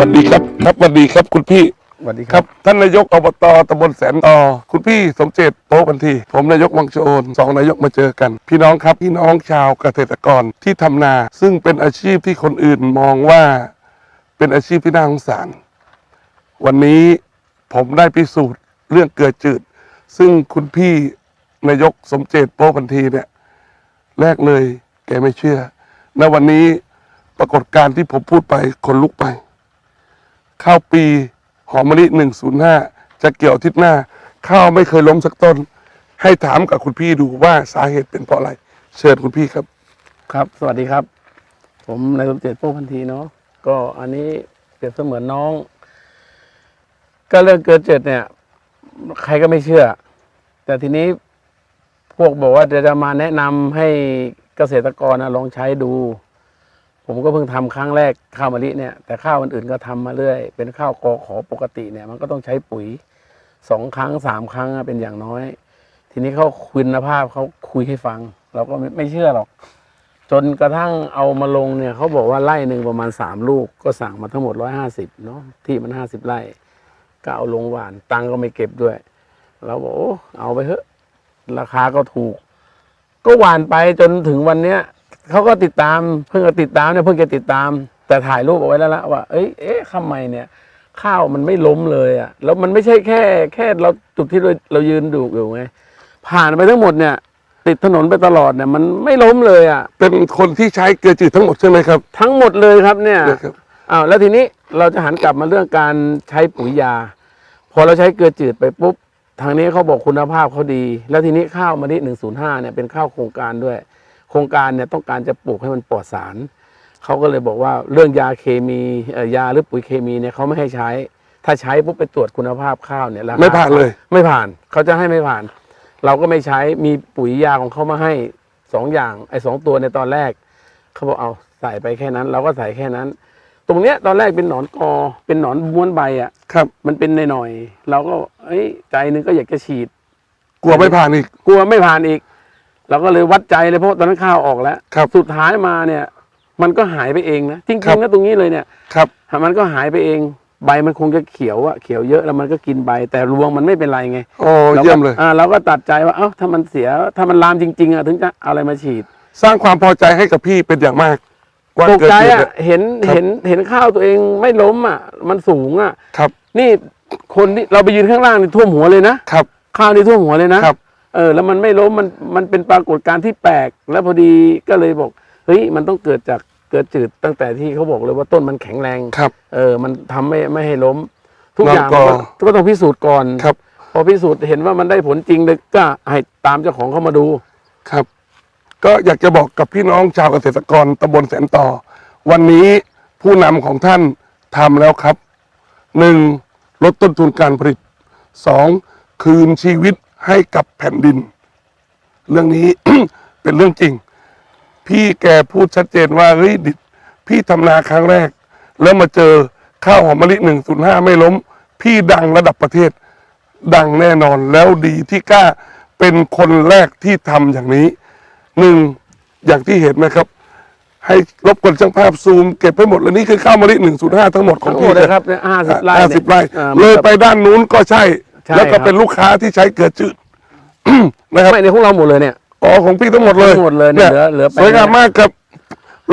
สวัสดีครับ ครับสวัสดีครับคุณพี่สวัสดีคครัรับบท่านนายกอบตตำบลแสนต่อคุณพี่สมเจตโตบันที ผมนายกวังโชนสองนายกมาเจอกัน พี่น้องครับ พี่น้องชาวเกษตรกรที่ทำนา ซึ่งเป็นอาชีพที่คนอื่นมองว่าเป็นอาชีพที่น่าสงสาร วันนี้ผมได้พิสูจน์เรื่องเกลือจืด ซึ่งคุณพี่นายกสมเจตโตบันทีเนี่ยแรกเลย แกไม่เชื่อณวันนี้ปรากฏการณ์ที่ผมพูดไปคนลุกไป ข้าวปีหอมมะลิหนึ่งศูนย์ห้าจะเกี่ยวทิตย์หน้า ข้าวไม่เคยล้มสักต้น ให้ถามกับคุณพี่ดูว่าสาเหตุเป็นเพราะอะไร เชิญคุณพี่ครับ ครับ สวัสดีครับ ผมนายสมเจตโป้พันธีเนาะก็อันนี้เปรียบเสมือนน้อง ก็เรื่องเกิดเจ็ดเนี่ย ใครก็ไม่เชื่อ แต่ทีนี้พวกบอกว่าจะจะมาแนะนำให้เกษตรกรนะลองใช้ดู ผมก็เพิ่งทำครั้งแรกข้าวมะลิเนี่ยแต่ข้าวอื่นๆก็ทำมาเรื่อย เป็นข้าวกอขอปกติเนี่ย มันก็ต้องใช้ปุ๋ยสองครั้งสามครั้งเป็นอย่างน้อย ทีนี้เขาคุณภาพเขาคุยให้ฟัง เราก็ไม่ไมเชื่อหรอก จนกระทั่งเอามาลงเนี่ยเขาบอกว่าไร่หนึ่งประมาณสามลูก ก็สั่งมาทั้งหมดร้อยห้าสิบเนาะที่มันห้าสิบไร่ก็เอาลงหวาน ตังก็ไม่เก็บด้วยเราบอกโอ้เอาไปเถอะราคาก็ถูก ก็หวานไปจนถึงวันเนี้ย เขาก็ติดตามเพิ่งจะติดตามเนี่ยเพิ่งจะติดตาม แต่ถ่ายรูปเอาไว้แล้วละว่า เอ้ยเอ๊ะทำไมเนี่ย ข้าวมันไม่ล้มเลยอะ่ะ แล้วมันไม่ใช่แค่ แค่เราจุดที่เราเรายืนดูอยู่ไงผ่านไปทั้งหมดเนี่ย ติดถนนไปตลอดเนี่ย มันไม่ล้มเลยอะ่ะ เป็นคนที่ใช้เกลือจืดทั้งหมดใช่ไหมครับทั้งหมดเลยครับเนี่ยนะครับ อ้าวแล้วทีนี้เราจะหันกลับมาเรื่องการใช้ปุ๋ยยา พอเราใช้เกลือจืดไปปุ๊บ ทางนี้เขาบอกคุณภาพเขาดี แล้วทีนี้ข้าวมะลิหนึ่งศูนย์ห้าเนี่ยเป็นข้าวโครงการด้วย โครงการเนี่ยต้องการจะปลูกให้มันปลอดสารเขาก็เลยบอกว่าเรื่องยาเคมีเอ่อยาหรือปุ๋ยเคมีเนี่ยเขาไม่ให้ใช้ ถ้าใช้ปุ๊บไปตรวจคุณภาพข้าวเนี่ยราคไม่ผ่านเลยไม่ผ่านเขาจะให้ไม่ผ่าน เราก็ไม่ใช้มีปุ๋ยยาของเขามาให้สองอย่างไอ้สองตัวในตอนแรกเขาบอกเอาใส่ไปแค่นั้น เราก็ใส่แค่นั้น ตรงเนี้ยตอนแรกเป็นหนอนกอ เป็นหนอนม้วนใบอะครับ มันเป็นหน่อยๆเราก็เอ้ยใจหนึงก็อยากจะฉีด กลัวไม่ผ่านอีก กลัวไม่ผ่านอีก เราก็เลยวัดใจเลยเพราะตอนนั้นข้าวออกแล้วครับสุดท้ายมาเนี่ย มันก็หายไปเองนะจริครังบๆนะตรงนี้เลยเนี่ยครับ มันก็หายไปเอง ใบมันคงจะเขียวอะเขียวเยอะแล้วมันก็กินใบ แต่รวงมันไม่เป็นไรไงโอ้ราก็เยี่ยมเลย อ่าเราก็ตัดใจว่าเอ้าถ้ามันเสียถ้ามันลามจริง ๆอะถึงจะเอาอะไรมาฉีด สร้างความพอใจให้กับพี่เป็นอย่างมากว่าตกเกลือใจจืดอะเนี่ย เห็นครับ เห็นเห็นข้าวตัวเองไม่ล้มอะมันสูงอะครับ นี่คนที่เราไปยืนข้างล่างนี่ท่วมหัวเลยนะครับ ข้าวนี่ท่วมหัวเลยนะครับเออ แล้วมันไม่ล้มมันมันเป็นปรากฏการณ์ที่แปลก แล้วพอดีก็เลยบอกเฮ้ยมันต้องเกิดจากเกิดจืดตั้งแต่ที่เขาบอกเลยว่าต้นมันแข็งแรงครับ เออ มันทำไม่ไม่ให้ล้ม ทุกอย่างแล้วก็ก็ก็ต้องพิสูจน์ก่อนครับ พอพิสูจน์เห็นว่ามันได้ผลจริงเลยก็ให้ตามเจ้าของเข้ามาดูครับ ก็อยากจะบอกกับพี่น้องชาวเกษตรกรตำบลแสนต่อ วันนี้ผู้นำของท่านทำแล้วครับหนึ่งลดต้นทุนการผลิตสองคืนชีวิต ให้กับแผ่นดิน เรื่องนี้ เป็นเรื่องจริง พี่แกพูดชัดเจนว่าเฮ้ยดิพี่ทำนาครั้งแรก แล้วมาเจอข้าวหอมมะลิหนึ่งศูนย์ห้าไม่ล้ม พี่ดังระดับประเทศ ดังแน่นอนแล้วดีที่กล้าเป็นคนแรกที่ทำอย่างนี้หนึ่งอย่างที่เห็นนะครับ ให้รบกวนช่างภาพซูม เก็บไปหมดแล้วนี่คือข้าวมะลิหนึ่งศูนย์ห้าทั้งหมดของทั้งหมพี่ดเลยครับเนี่ยห้าสิบไร่ห้าเนี่สิบไร่อ่าเลยไปด้านนู้นก็ใช่ ใช่แล้วก็ครับเป็นลูกค้าที่ใช้เกลือจืด นะครับไม่ในของเราหมดเลยเนี่ย อ๋อของพี่ทั้งหมดเลยทั้งหมดเลยเนี่ยเหลือเหลือแปลงสวยงามมากครับ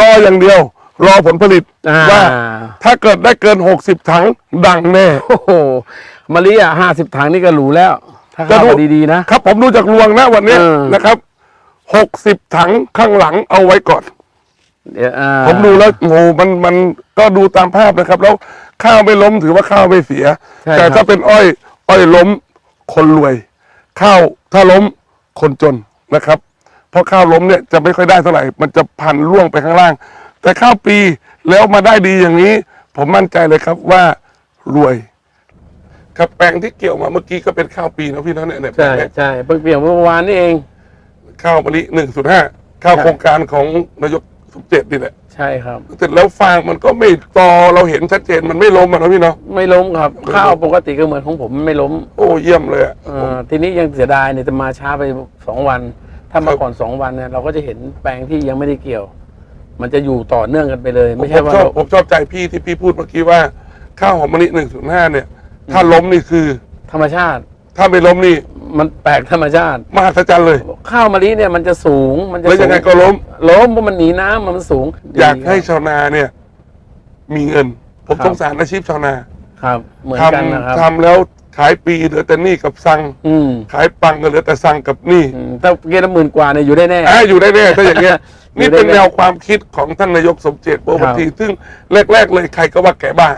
รออย่างเดียว รอผลผลิตอ่า ว่าถ้าเกิดได้เกินหกสิบถังดังแน่ โอ้โหมะลิอะห้าสิบถังนี่ก็หรูแล้ว ถ้าจะเข้าดู มาดีๆนะ ครับผมดูจากรวงนะวันเนี้ยเออ นะครับหกสิบถังข้างหลังเอาไว้ก่อน เดี๋ยวอ่าผมดูแล้วโอ้โหมันมันก็ดูตามภาพนะครับ แล้วข้าวไม่ล้มถือว่าข้าวไม่เสีย ใช่แต่คถ้ารับเป็นอ้อย อ้อยล้มคนรวย ข้าวถ้าล้มคนจนนะครับ เพราะข้าวล้มเนี่ยจะไม่ค่อยได้เท่าไหร่มันจะพันล่วงไปข้างล่าง แต่ข้าวปีแล้วมาได้ดีอย่างนี้ ผมมั่นใจเลยครับว่ารวยครับแปลงที่เกี่ยวมาเมื่อกี้ก็เป็นข้าวปีนะพี่เนาะเนี่ยเนี่ยแปลใช่งเนี่ยใช่เพิ่งเปลี่ยนเมื่อวานนี่เอง ข้าวมะลิหนึ่งจุดห้าข้าวใช่โครงการของนายก สมเจตนี่แหละใช่ครับ เสร็จแล้วฟางมันก็ไม่ตอเราเห็นชัดเจนมันไม่ล้มอะนะพี่เนาะ ไม่ล้มครับ ข้าวปกติก็เหมือนของผมไม่ล้มโอ้เยี่ยมเลยอะเอ่อทีนี้ยังเสียดายเนี่ยจะมาช้าไปสองวัน ถ้ามาครับก่อนสองวันเนี่ยเราก็จะเห็นแปลงที่ยังไม่ได้เกี่ยว มันจะอยู่ต่อเนื่องกันไปเลย ไม่ผใช่มว่าชอบเราผมชอบใจพี่ที่พี่พูดเมื่อกี้ว่า ข้าวหอมมะลิหนึ่งศูนย์ห้าเนี่ย ถ้าล้มนี่คือ ธรรมชาติ ถ้าไม่ล้มนี่ มันแปลกธรรมชาติ มหัศจรรย์เลย ข้าวมะลิเนี่ยมันจะสูงมันจะแล้วยังไงสูก็ล้ม ล้มเพราะมันหนีน้ำมันสูงอยากให้ชาวนาเนี่ย มีเงิน ผมครับสงสารอาชีพชาวนาครับ เหมือนทกันนะครับำทำแล้วขายปีเหลือแต่หนี้กับสั่งอืมขายปังก็เหลือแต่สั่งกับหนี้อืมถ้าเกณฑ์ละหมื่นกว่าเนี่ยอยู่ได้แน่ อ่าอยู่ได้แน่ถ้าอย่างเงี้ย อยู่นี่ได้เป็นแน่แนวความคิดของท่านนายกสมเจตโปรครัปบที ซึ่งแรก ๆ เลยใครก็ว่าแก่บ้า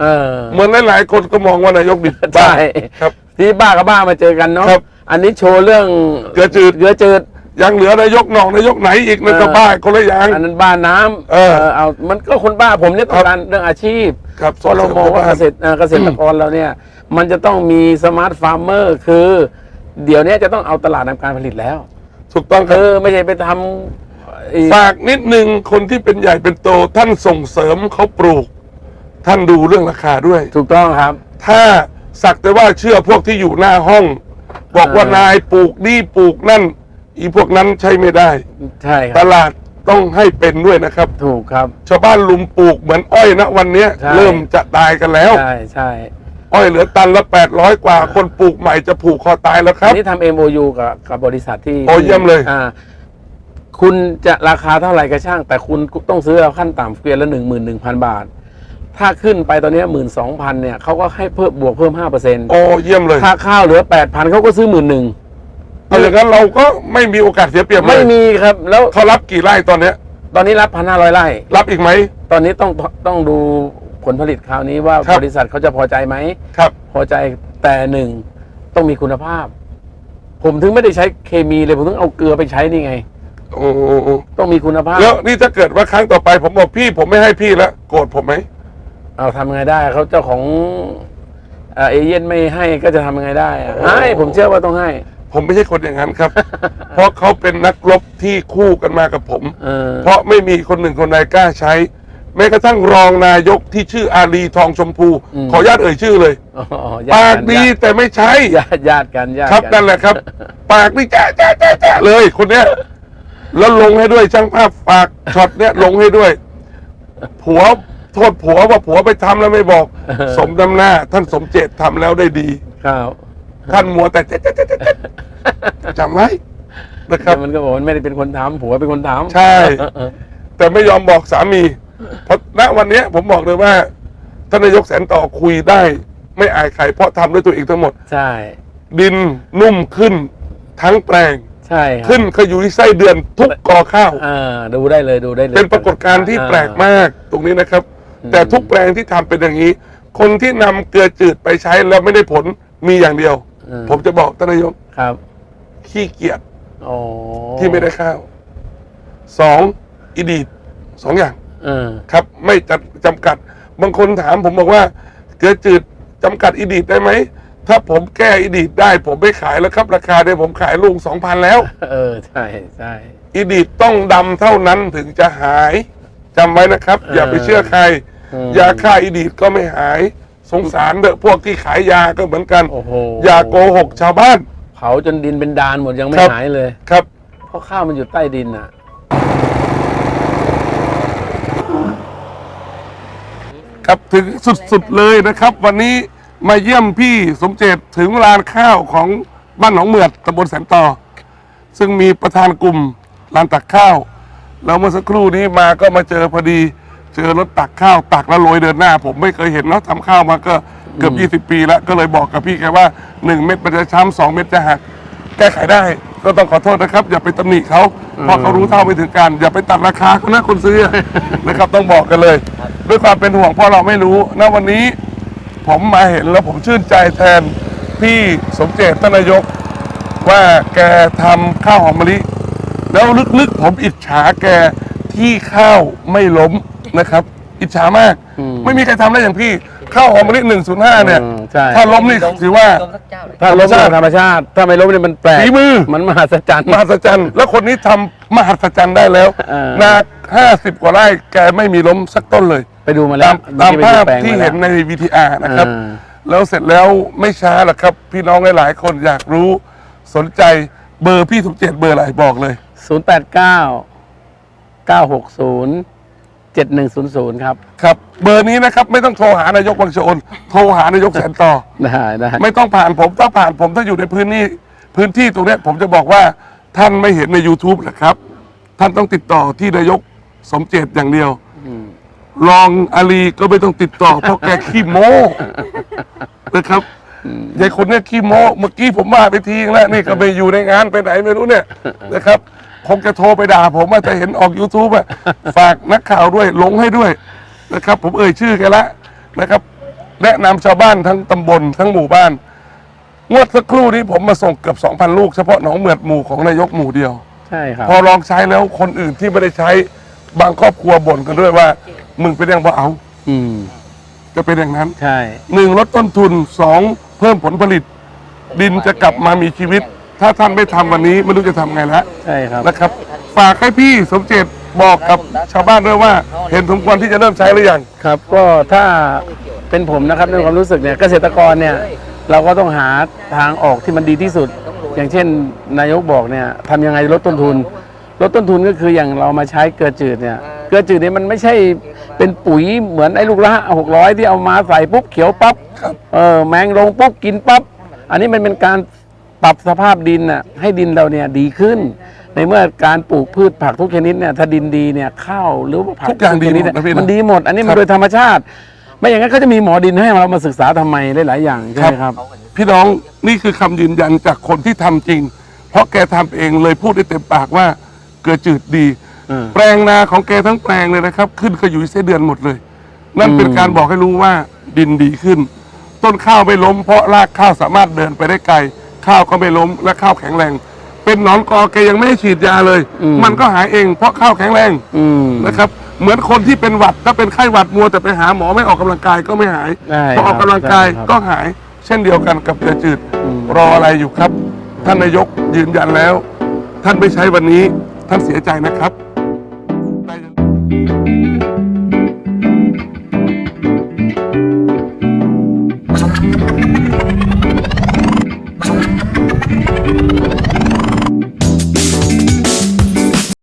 เออ เหมือนหลายๆคนก็มองว่านายกดิบบ้าใช่ครับ ที่บ้ากับบ้ามาเจอกันเนาะครับอันนี้โชว์เรื่องเกลือจืด เกลือจืด ยังเหลือนายกหนองนายกไหนอีกนั่นก็เออ บ้าคนละอย่าง อันนั้นบ้าน้ำเออเอามันก็คนบ้าผมเนี่ยต้องการเรื่องอาชีพครับเพราะเรามองว่าเกษตรเอ่อเกษตรกรเราเนี่ย มันจะต้องมีสมาร์ทฟาร์มเมอร์คือ เดี๋ยวนี้จะต้องเอาตลาดนำการผลิตแล้ว ถูกต้องคเอรับ อ ไม่ใช่ไปทำอีกฝากนิดนึงคนที่เป็นใหญ่เป็นโตท่านส่งเสริมเขาปลูก ท่านดูเรื่องราคาด้วย ถูกต้องครับ ถ้าสักแต่ว่าเชื่อพวกที่อยู่หน้าห้อง บอกว่าเออนายปลูกนี่ปลูกนั่น อีพวกนั้นใช้ไม่ได้ ใช่คตรับ ลาดต้องให้เป็นด้วยนะครับ ถูกครับ ชาวบ้านลุมปลูกเหมือนอ้อยนะวันเนี้ยใช่ เริ่มจะตายกันแล้ว ใช่ใช่อ้อยเหลือตันละแปดร้อยกว่า คนปลูกใหม่จะผูกคอตายแล้วคอัรับ นนี้ทำ MOU กับกับบริษัทที่โอ้เยี่ยมเลย อ่าคุณจะราคาเท่าไหร่ก็ช่าง แต่คุณต้องซื้อเอาขั้นต่ำเกวียนละหนึ่งหมื่นหนึ่งพันบาท ถ้าขึ้นไปตอนนี้หมื่นสองพันเนี่ยเขาก็ให้เพิ่มบวกเพิ่มห้าเปอร์เซ็นต์โอ้เยี่ยมเลย ถ้าข้าวเหลือแปดพันเขาก็ซื้อหมื่นหนึ่งเอาอย่างนั้นเราก็ไม่มีโอกาสเสียเปรียบเลไม่ยมีครับ แล้วเขารับกี่ไร่ตอนเนี้ย ตอนนี้รับพันห้าร้อยไร่ รับอีกไหม ตอนนี้ต้องต้องดูผลผลิตคราวนี้ว่าครับบริษัทเขาจะพอใจไหมครับ พอใจแต่หนึ่งต้องมีคุณภาพ ผมถึงไม่ได้ใช้เคมีเลยผมถึงเอาเกลือไปใช้นี่ไงโอ้โอ้โอ้ต้องมีคุณภาพ แล้วนี่ถ้าเกิดว่าครั้งต่อไปผมบอกพี่ผมไม่ให้พี่แล้วโกรธผมไหม เอาทำไงได้เขาเจ้าของเอ่อเอเย่นไม่ให้ก็จะทำยังไงได้อะให้ผมเชื่อว่าต้องให้ ผมไม่ใช่คนอย่างนั้นครับ เพราะเขาเป็นนักรบที่คู่กันมากับผม เออ เพราะไม่มีคนหนึ่งคนใดกล้าใช้ แม้กระทั่งรองนายกที่ชื่ออาลีทองชมพูขออนุญาตเอ่ยชื่อเลย อ๋อปากญดีติแต่ไม่ใช้ญาติญาติกันญาติครับกันั่นแหละครับ ปากนี่แจ๊ะแจ๊ะแจ๊ะแจ๊ะเลยคนเนี้ยแล้วลงให้ด้วยช่างภาพปากช็อตเนี้ยลงให้ด้วย ผัว โทษผัวว่าผัวไปทำแล้วไม่บอก สมน้ำหน้า ท่านสมเจตทำแล้วได้ดี ครับท่านมัวแต่เจ๊ะเจ๊ะเจ๊ะเจ๊ะเจ๊ะจำไว้นะครับ แต่มันก็บอกมันไม่ได้เป็นคนทำผัวเป็นคนทำใช่ แต่ไม่ยอมบอกสามี เพราะณวันเนี้ยผมบอกเลยว่าท่านนายกแสนต่อคุยได้ ไม่อายใครเพราะทำด้วยตัวเองทั้งหมด ใช่ ดินนุ่มขึ้นทั้งแปลง ใช่ครับขึ้นขยุยไส้เดือนทุกกอข้าว อ่าดูได้เลยดูได้เลยเป็นปรากฏการณ์ที่แปลกมากตรงนี้นะครับอืม แต่ทุกแปลงที่ทำเป็นอย่างนี้ คนที่นำเกลือจืดไปใช้แล้วไม่ได้ผลมีอย่างเดียวอืผมจะบอกท่านนายกครับ ขี้เกียจอ๋อที่ไม่ได้ข้าวสองอีดีดสองอย่างเออครับ ไม่จำจำกัด บางคนถามผมบอกว่า เกลือจืดจำกัดอีดีดได้ไหมถ้าผมแก้อีดีดได้ ผมไม่ขายแล้วครับ ราคาเนี่ยผมขายลุงสองพันแล้ว เออ ใช่ใช่อีดีดต้องดำเท่านั้นถึงจะหาย จำไว้นะครับเออออย่าไปเชื่อใคร อืมยาฆ่าอีดีดก็ไม่หาย สงสารเด้อพวกที่ขายยาก็เหมือนกัน โอ้โห อย่าโกหกชาวบ้าน เผาจนดินเป็นดานหมดยังไม่ครับ หายเลย ครับ เพราะข้าวมันอยู่ใต้ดินอะ ครับถึงสุดๆเลยนะครับ วันนี้มาเยี่ยมพี่สมเจตถึงลานข้าวของบ้านหนองเมือดตำบลแสนต่อ ซึ่งมีประธานกลุ่มลานตักข้าว แล้วเมื่อสักครู่นี้มาก็มาเจอพอดี เจอรถตักข้าวตักแล้วโรยเดินหน้า ผมไม่เคยเห็นเนาะทำข้าวมาก็เกือบ 20 ปีแล้วก็เลยบอกกับพี่แกว่า 1 เม็ดมันจะช้ำสองเม็ดจะหัก แก้ไขได้ก็ต้องขอโทษนะครับ อย่าไปตำหนิเขาเพราะเขารู้เท่าไม่ถึงการอย่าไปตัดราคาเขานะคนซื้อ นะครับต้องบอกกันเลย ด้วยความเป็นห่วงเพราะเราไม่รู้ณวันนี้ ผมมาเห็นแล้วผมชื่นใจแทนพี่สมเจตท่านนายก ว่าแกทำข้าวหอมมะลิ แล้วลึกๆผมอิจฉาแกที่ข้าวไม่ล้มนะครับ อิจฉามากอืมไม่มีใครทำได้อย่างพี่ ข้าวหอมมะลิหนึ่งศูนย์ห้าเนี่ย อืมใช่ ถ้าล้มนี่ถือว่าลมสักเจ้าเลยถ้าล้มธรรมชาติธรรมชาติ ถ้าไม่ล้มเนี่ยมันแปลกฝีมือ มันมหัศจรรย์ มหัศจรรย์ แล้วคนนี้ทำมหัศจรรย์ได้แล้วเออ นาห้าสิบกว่าไร่แกไม่มีล้มสักต้นเลย ไปดูมาแล้ตาวมตามเมื่อกี้ภาพไปดูแปลงที่มาแล้ว เห็นใน VTR นะครับ อ่า แล้วเสร็จแล้วไม่ช้าหรอกครับ พี่น้องหลายๆคนอยากรู้สนใจเบอร์พี่สมเจตเบอร์อะไรบอกเลย ศูนย์แปดเก้าเก้าหกศูนย์7100 ครับ ครับ เบอร์นี้นะครับ ไม่ต้องโทรหานายกบางโชนโทรหานายกแสนต่อ ได้ได้ ไม่ต้องผ่านผมถ้าผ่านผมถ้าอยู่ในพื้นที่พื้นที่ตรงเนี้ยผมจะบอกว่าท่านไม่เห็นใน YouTube นะครับ ท่านต้องติดต่อที่นายกสมเจตอย่างเดียวอืมรองอาลีก็ไม่ต้องติดต่อ เพราะแกขี้โม้นะครับยายคนเนี้ยขี้โม้เมื่อกี้ผมมาไปทีแล้วนี่ก็ไปอยู่ในงานไปไหนไม่รู้เนี่ยนะครับ คงจะโทรไปด่าผมว่าจะเห็นออก YouTube อะฝากนักข่าวด้วยลงให้ด้วยนะครับ ผมเอ่ยชื่อแกแล้วนะครับ แนะนำชาวบ้านทั้งตำบลทั้งหมู่บ้าน งวดสักครู่นี้ผมมาส่งเกือบ 2,000 ลูกเฉพาะหนองเหมือดหมู่ของนายกหมู่เดียว ใช่ครับ พอลองใช้แล้วคนอื่นที่ไม่ได้ใช้บางครอบครัวบ่นกันด้วยว่า มึงเป็นยังบ่เอาอืม จะเป็นอย่างนั้นใช่ หนึ่งลดต้นทุนสองเพิ่มผลผลิต ดินจะกลับมามีชีวิต ถ้าท่านไม่ทำวันนี้ไม่รู้จะทำไงแล้วใช่ครับ นะครับ ฝากให้พี่สมเจตบอกกับชาวบ้านด้วยว่า เห็นสมควรที่จะเริ่มใช้หรือยังครับก็ถ้าเป็นผมนะครับในความรู้สึกเนี่ยเกษตรกรเนี่ยเราก็ต้องหาทางออกที่มันดีที่สุด อย่างเช่น นายกบอกเนี่ยทำยังไงลดต้นทุน ลดต้นทุนก็คืออย่างเรามาใช้เกลือจืดเนี่ยเกลือจืดเนี่ยมันไม่ใช่เป็นปุ๋ยเหมือนไอ้ลูกละหกร้อยที่เอามาใส่ปุ๊บเขียวปั๊บครับเออแมงลงปุ๊บกินปั๊บอันนี้มันเป็นการ ปรับสภาพดินน่ะให้ดินเราเนี่ยดีขึ้น ในเมื่อการปลูกพืชผักทุกชนิดเนี่ยถ้าดินดีเนี่ยข้าวหรือว่าผักทุกอย่างดีชนิดหมดนะพี่นะมันดีหมด อันนี้คมัรันบ โดยธรรมชาติ ไม่อย่างนั้นเขาจะมีหมอดินให้เรามาศึกษาทำไมหลายๆอย่างใช่ไหมครับ พี่น้องนี่คือคำยืนยันจากคนที่ทำจริง เพราะแกทำเองเลยพูดได้เต็มปากว่าเกลือจืดดี อืมแปลงนาของแกทั้งแปลงเลยนะครับ ขึ้นขยุยเส้เดือนหมดเลย นั่นเป็นอืม การบอกให้รู้ว่าดินดีขึ้น ต้นข้าวไม่ล้มเพราะรากข้าวสามารถเดินไปได้ไกล ข้าวก็ไม่ล้มและข้าวแข็งแรง เป็นหนอนกอแกยังไม่ให้ฉีดยาเลยมันก็หายเองเพราะข้าวแข็งแรงอืม นะครับ เหมือนคนที่เป็นหวัดถ้าเป็นไข้หวัดมัวแต่ไปหาหมอไม่ออกกำลังกายก็ไม่หายใช่พอออกกำลังกายครับก็หาย เช่นเดียวกันกับเกลือจืดอืม รออะไรอยู่ครับ ท่านนายกยืนยันแล้ว ท่านไม่ใช้วันนี้ ท่านเสียใจนะครับ